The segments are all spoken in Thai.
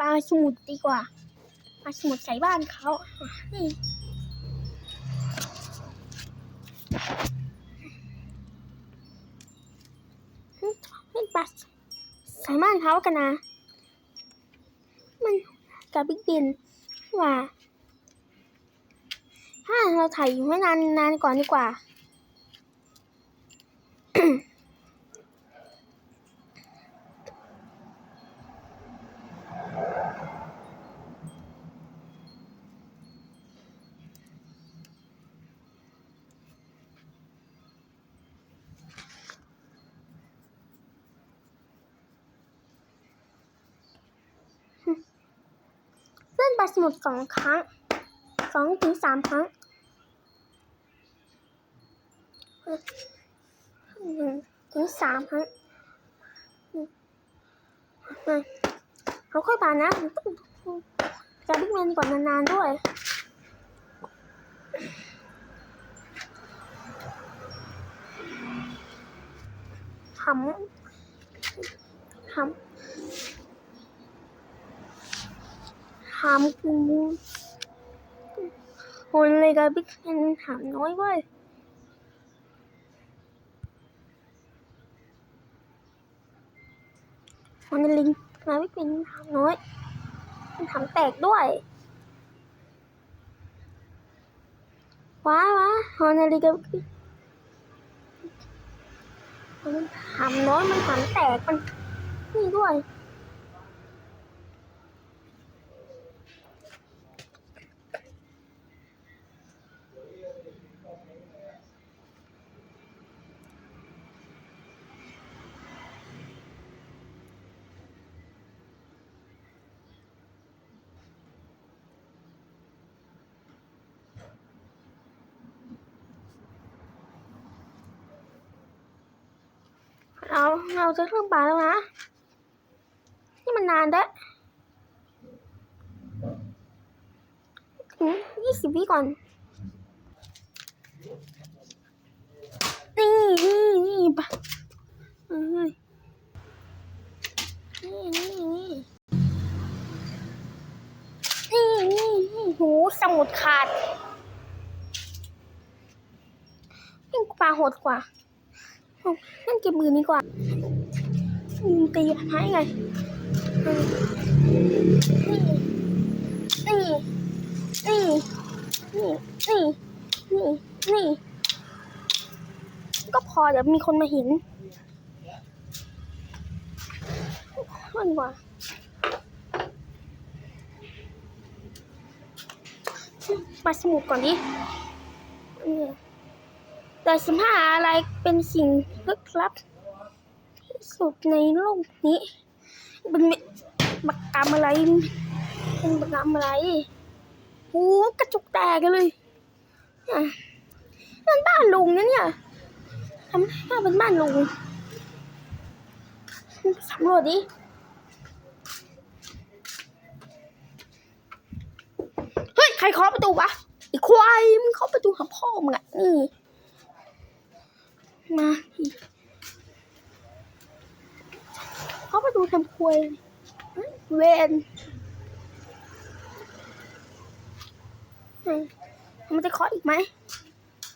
ปลาสมุทดีกว่าปลาสมุทใส่บ้านเขาอะนี่เล่นปลาใส่บ้านเขากันนะ มันกับบิ๊กบินว่า ถ้าเราถ่ายอยู่ไม่นานนานก่อนดีกว่า สมุทรสองครั้งสองถึงสามครั้งหนึ่งถึงสามครั้งเราค่อยปานะต้องจะบิ๊กแมนก่อนนานๆด้วยทำทำ ถามกูคนเลยกับบิ๊กแมนถามน้อยเว้ยคนในลิงมาบิ๊กแมนถามน้อยมันถามแตกด้วยว้าว้าฮอนในลิงกับมันถามน้อยมันถามแตกมันนี่ด้วย เราจะเครื่องปลาแล้วนะ นี่มันนานแล้วถึงยี่สิบวิก่อน นี่นี่นี่ปะนี่นี่นี่นี่นี่นี่โหสมุดขาดยิ่งปลาโหดกว่า เล่นเกมมือนี้กว่าอืมตีให้ไงนี่นี่นี่นี่นี่นี่ก็พอเดี๋ยวมีคนมาเห็นมันว่ามาสมุดก่อนดิเนี่ย แต่สิบห้าอะไรเป็นสิ่งลึกลับที่สุดในโลกนี้เป็นบักกรรมอะไรเป็นบักกรรมอะไรโอ้กระจุกแตกกันเลยนั่นบ้านลุงนะเนี่ยทำให้เป็นบ้านลุงสำรวจดิเฮ้ย ใครเคาะประตูวะไอ้ควายมึงเคาะประตูหาพ่อมึงอะนี่ มาอีกเขาไปดูทำควยเวนมันจะเคาะอีกไหม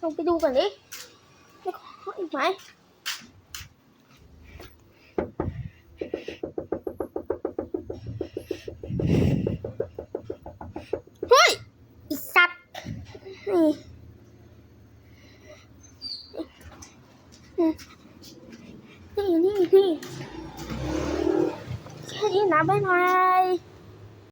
ลองไปดูก่อนดิจะเคาะอีกไหมเฮ้ยอีสัตว์นี่ นี่นี่นี่แค่นี้นะบ๊ายบาย